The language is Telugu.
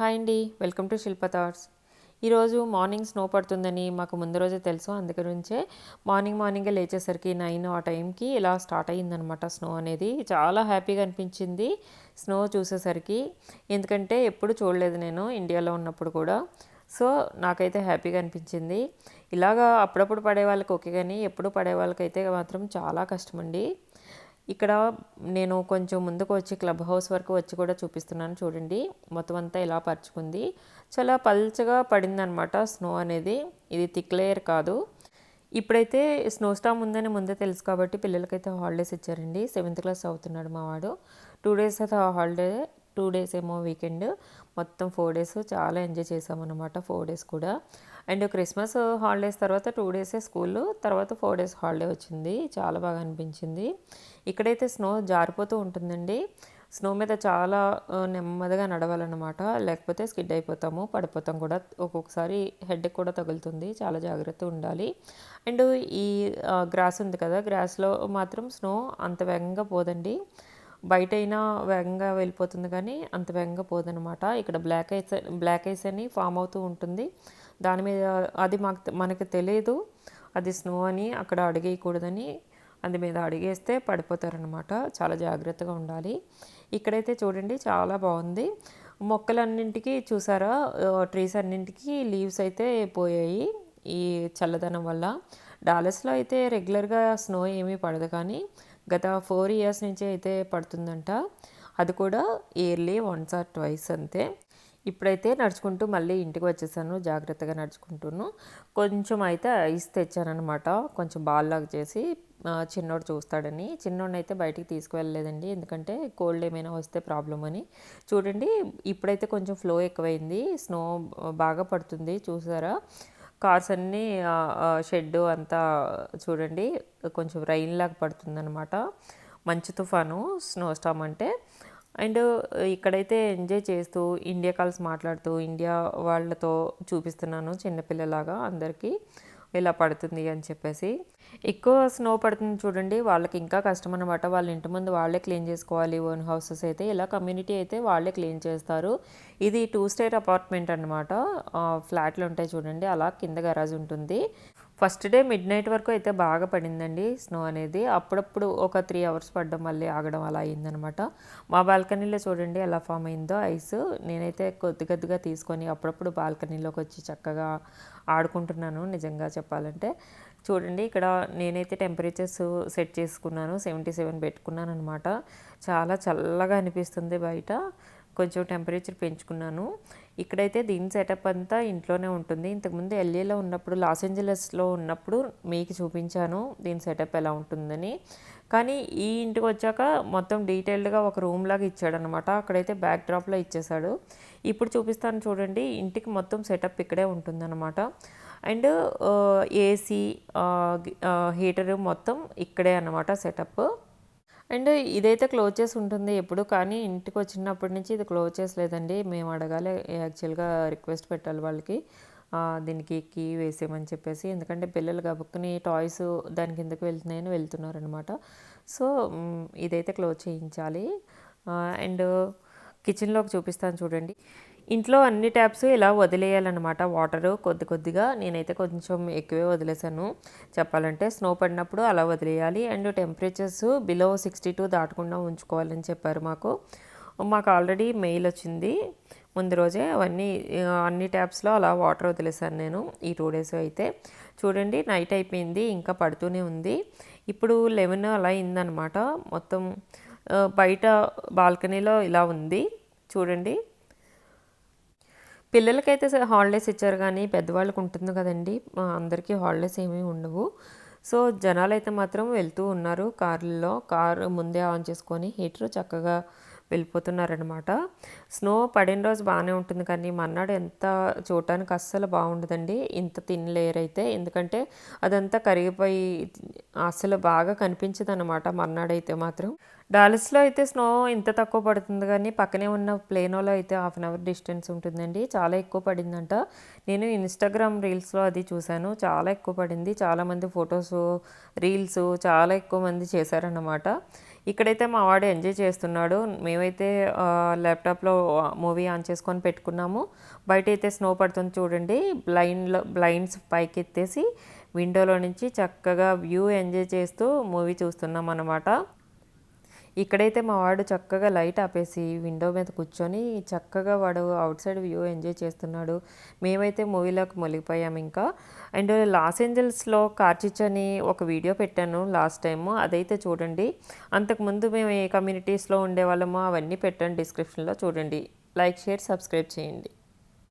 హాయ్ అండి వెల్కమ్ టు శిల్ప థాట్స్. ఈరోజు మార్నింగ్ స్నో పడుతుందని మాకు ముందు రోజే తెలుసు అందుగురించే మార్నింగ్ మార్నింగే లేచేసరికి నైన్ ఆ టైంకి ఇలా స్టార్ట్ అయ్యిందనమాట స్నో అనేది. చాలా హ్యాపీగా అనిపించింది స్నో చూసేసరికి. ఎందుకంటే ఎప్పుడు చూడలేదు నేను ఇండియాలో ఉన్నప్పుడు కూడా. సో నాకైతే హ్యాపీగా అనిపించింది. ఇలాగా అప్పుడప్పుడు పడే వాళ్ళకి ఓకే కానీ ఎప్పుడు పడే వాళ్ళకైతే మాత్రం చాలా కష్టమండి. ఇక్కడ నేను కొంచెం ముందుకు వచ్చి క్లబ్ హౌస్ వరకు వచ్చి కూడా చూపిస్తున్నాను చూడండి. మొత్తం అంతా ఇలా పరుచుకుంది. చాలా పల్చగా పడిందనమాట స్నో అనేది. ఇది థిక్ లేయర్ కాదు. ఇప్పుడైతే స్నో స్టామ్ ఉందని ముందే తెలుసు కాబట్టి పిల్లలకైతే హాలిడేస్ ఇచ్చారండి. సెవెంత్ క్లాస్ అవుతున్నాడు మా వాడు. టూ డేస్ అయితే హాలిడే టూ డేస్ ఏమో వీకెండ్. మొత్తం ఫోర్ డేస్ చాలా ఎంజాయ్ చేసామన్నమాట ఫోర్ డేస్ కూడా. అండ్ క్రిస్మస్ హాలిడేస్ తర్వాత టూ డేసే స్కూల్ తర్వాత ఫోర్ డేస్ హాలిడే వచ్చింది. చాలా బాగా అనిపించింది. ఇక్కడైతే స్నో జారిపోతూ ఉంటుందండి. స్నో మీద చాలా నెమ్మదిగా నడవాలన్నమాట. లేకపోతే స్కిడ్ అయిపోతాము పడిపోతాం కూడా. ఒక్కొక్కసారి హెడ్ కూడా తగులుతుంది. చాలా జాగ్రత్త ఉండాలి. అండ్ ఈ గ్రాస్ ఉంది కదా గ్రాస్లో మాత్రం స్నో అంత వేగంగా పోదండి. బయట అయినా వేగంగా వెళ్ళిపోతుంది కానీ అంత వేగంగా పోదనమాట ఇక్కడ బ్లాక్ ఐస్ బ్లాక్ ఐస్ అని ఫామ్ అవుతూ ఉంటుంది. దాని మీద అది మాకు మనకు తెలియదు. అది స్నో అని అక్కడ అడిగేయకూడదని అది మీద అడిగేస్తే పడిపోతారనమాట చాలా జాగ్రత్తగా ఉండాలి. ఇక్కడైతే చూడండి చాలా బాగుంది. మొక్కలన్నింటికి చూసారా? ట్రీస్ అన్నింటికి లీవ్స్ అయితే పోయాయి ఈ చల్లదనం వల్ల. డాలస్లో అయితే రెగ్యులర్గా స్నో ఏమీ పడదు కానీ గత ఫోర్ ఇయర్స్ నుంచి అయితే పడుతుందంట. అది కూడా ఇయర్లీ వన్స్ ఆర్ ట్వైస్ అంతే. ఇప్పుడైతే నడుచుకుంటూ మళ్ళీ ఇంటికి వచ్చేసాను. జాగ్రత్తగా నడుచుకుంటును. కొంచెం అయితే ఐస్ తెచ్చానమాట కొంచెం బాల్ లాగా చేసి చిన్నోడు చూస్తాడని. చిన్నోడిని అయితే బయటికి తీసుకువెళ్ళలేదండి. ఎందుకంటే కోల్డ్ ఏమైనా వస్తే ప్రాబ్లం అని. చూడండి ఇప్పుడైతే కొంచెం ఫ్లో ఎక్కువైంది. స్నో బాగా పడుతుంది. చూసారా? కార్స్ అన్నీ షెడ్ అంతా చూడండి కొంచెం రైన్ లాగా పడుతుందన్నమాట. మంచు తుఫాను స్నో స్టామ్ అంటే. అండ్ ఇక్కడైతే ఎంజాయ్ చేస్తూ ఇండియా కాల్స్ మాట్లాడుతూ ఇండియా వాళ్ళతో చూపిస్తున్నాను చిన్నపిల్లలాగా అందరికీ. ఇలా పడుతుంది అని చెప్పేసి. ఎక్కువ స్నో పడుతుంది చూడండి వాళ్ళకి ఇంకా కష్టం అనమాట వాళ్ళ ఇంటి ముందు వాళ్ళే క్లీన్ చేసుకోవాలి. ఓన్ హౌసెస్ అయితే ఇలా కమ్యూనిటీ అయితే వాళ్ళే క్లీన్ చేస్తారు. ఇది టూ స్టేర్ అపార్ట్మెంట్ అనమాట ఫ్లాట్లు ఉంటాయి చూడండి అలా కింద గరాజ్ ఉంటుంది. ఫస్ట్ డే మిడ్ నైట్ వరకు అయితే బాగా పడిందండి స్నో అనేది. అప్పుడప్పుడు ఒక త్రీ అవర్స్ పడడం మళ్ళీ ఆగడం అలా అయిందనమాట. మా బాల్కనీలో చూడండి ఎలా ఫామ్ అయిందో ఐస్. నేనైతే కొద్ది కొద్దిగా తీసుకొని అప్పుడప్పుడు బాల్కనీలోకి వచ్చి చక్కగా ఆడుకుంటున్నాను నిజంగా చెప్పాలంటే. చూడండి ఇక్కడ నేనైతే టెంపరేచర్స్ సెట్ చేసుకున్నాను సెవెంటీ సెవెన్ పెట్టుకున్నాను అనమాట. చాలా చల్లగా అనిపిస్తుంది బయట. కొంచెం టెంపరేచర్ పెంచుకున్నాను. ఇక్కడైతే దీని సెటప్ అంతా ఇంట్లోనే ఉంటుంది. ఇంతకుముందు ఎల్ఏలో ఉన్నప్పుడు లాస్ ఏంజలస్లో ఉన్నప్పుడు మీకు చూపించాను దీని సెటప్ ఎలా ఉంటుందని. కానీ ఈ ఇంటికి వచ్చాక మొత్తం డీటెయిల్డ్గా ఒక రూమ్ లాగా ఇచ్చాడనమాట అక్కడైతే బ్యాక్ డ్రాప్లో ఇచ్చేసాడు ఇప్పుడు చూపిస్తాను చూడండి. ఇంటికి మొత్తం సెటప్ ఇక్కడే ఉంటుందన్నమాట. అండ్ ఏసీ హీటర్ మొత్తం ఇక్కడే అనమాట సెటప్. అండ్ ఇదైతే క్లోజ్ చేసి ఉంటుంది ఎప్పుడు కానీ ఇంటికి వచ్చినప్పటి నుంచి ఇది క్లోజ్ చేసలేదండి. మేము అడగాలి యాక్చువల్గా రిక్వెస్ట్ పెట్టాలి వాళ్ళకి. దీనికి కీ వేసేయమని చెప్పేసి. ఎందుకంటే పిల్లలు గబుక్కుని టాయ్స్ దాని కిందకి వెళ్తున్నాయని వెళ్తున్నారనమాట సో ఇదైతే క్లోజ్ చేయించాలి. అండ్ కిచెన్లోకి చూపిస్తాను చూడండి. ఇంట్లో అన్ని ట్యాప్స్ ఇలా వదిలేయాలన్నమాట. వాటర్ కొద్ది కొద్దిగా నేనైతే కొంచెం ఎక్కువే వదిలేసాను చెప్పాలంటే స్నో పడినప్పుడు అలా వదిలేయాలి. And temperatures below sixty two దాటకుండా ఉంచుకోవాలని చెప్పారు మాకు. మాకు ఆల్రెడీ మెయిల్ వచ్చింది. ముందు రోజే అవన్నీ అన్ని ట్యాప్స్లో అలా వాటర్ వదిలేసాను నేను ఈ టూ డేస్ అయితే. చూడండి నైట్ అయిపోయింది ఇంకా పడుతూనే ఉంది. ఇప్పుడు లెవెన్ అలా అయిందనమాట మొత్తం బయట బాల్కనీలో ఇలా ఉంది. చూడండి పిల్లలకైతే హాలిడేస్ ఇచ్చారు కానీ పెద్దవాళ్ళకి ఉంటుంది కదండి. అందరికీ హాలిడేస్ ఏమీ ఉండవు. సో జనాలు అయితే మాత్రం వెళ్తూ ఉన్నారు కార్లలో. కారు ముందే ఆన్ చేసుకొని హీటర్ చక్కగా వెళ్ళిపోతున్నారనమాట స్నో పడిన రోజు బాగానే ఉంటుంది కానీ మన్నాడు ఎంత చూడటానికి అస్సలు బాగుండదండి. ఇంత తిన్ లేయర్ అయితే. ఎందుకంటే అదంతా కరిగిపోయి అస్సలు బాగా కనిపించదు అనమాట మన్నాడైతే మాత్రం. డాలస్లో అయితే స్నో ఇంత తక్కువ పడుతుంది కానీ పక్కనే ఉన్న ప్లేనోలో అయితే హాఫ్ అన్ అవర్ డిస్టెన్స్ ఉంటుందండి. చాలా ఎక్కువ పడిందంట. నేను ఇన్స్టాగ్రామ్ రీల్స్లో అది చూశాను. చాలా ఎక్కువ పడింది. చాలామంది ఫొటోస్ రీల్స్ చాలా ఎక్కువ మంది చేశారన్నమాట. ఇక్కడైతే మా వాడు ఎంజాయ్ చేస్తున్నాడు. మేమైతే ల్యాప్టాప్లో మూవీ ఆన్ చేసుకొని పెట్టుకున్నాము. బయట అయితే స్నో పడుతుంది చూడండి. బ్లైండ్లో బ్లైండ్స్ పైకి ఎత్తేసి విండోలో నుంచి చక్కగా వ్యూ ఎంజాయ్ చేస్తూ మూవీ చూస్తున్నాం అన్నమాట ఇక్కడైతే మా వాడు చక్కగా లైట్ ఆపేసి విండో మీద కూర్చొని చక్కగా వాడు అవుట్ సైడ్ వ్యూ ఎంజాయ్ చేస్తున్నాడు. మేమైతే మూవీలోకి మొలిగిపోయాం ఇంకా. అండ్ లాస్ ఏంజల్స్లో కార్చిచ్ అని ఒక వీడియో పెట్టాను లాస్ట్ టైం అదైతే చూడండి. అంతకుముందు మేము ఏ కమ్యూనిటీస్లో ఉండేవాళ్ళమో అవన్నీ పెట్టాను డిస్క్రిప్షన్లో చూడండి. లైక్ షేర్ సబ్స్క్రైబ్ చేయండి.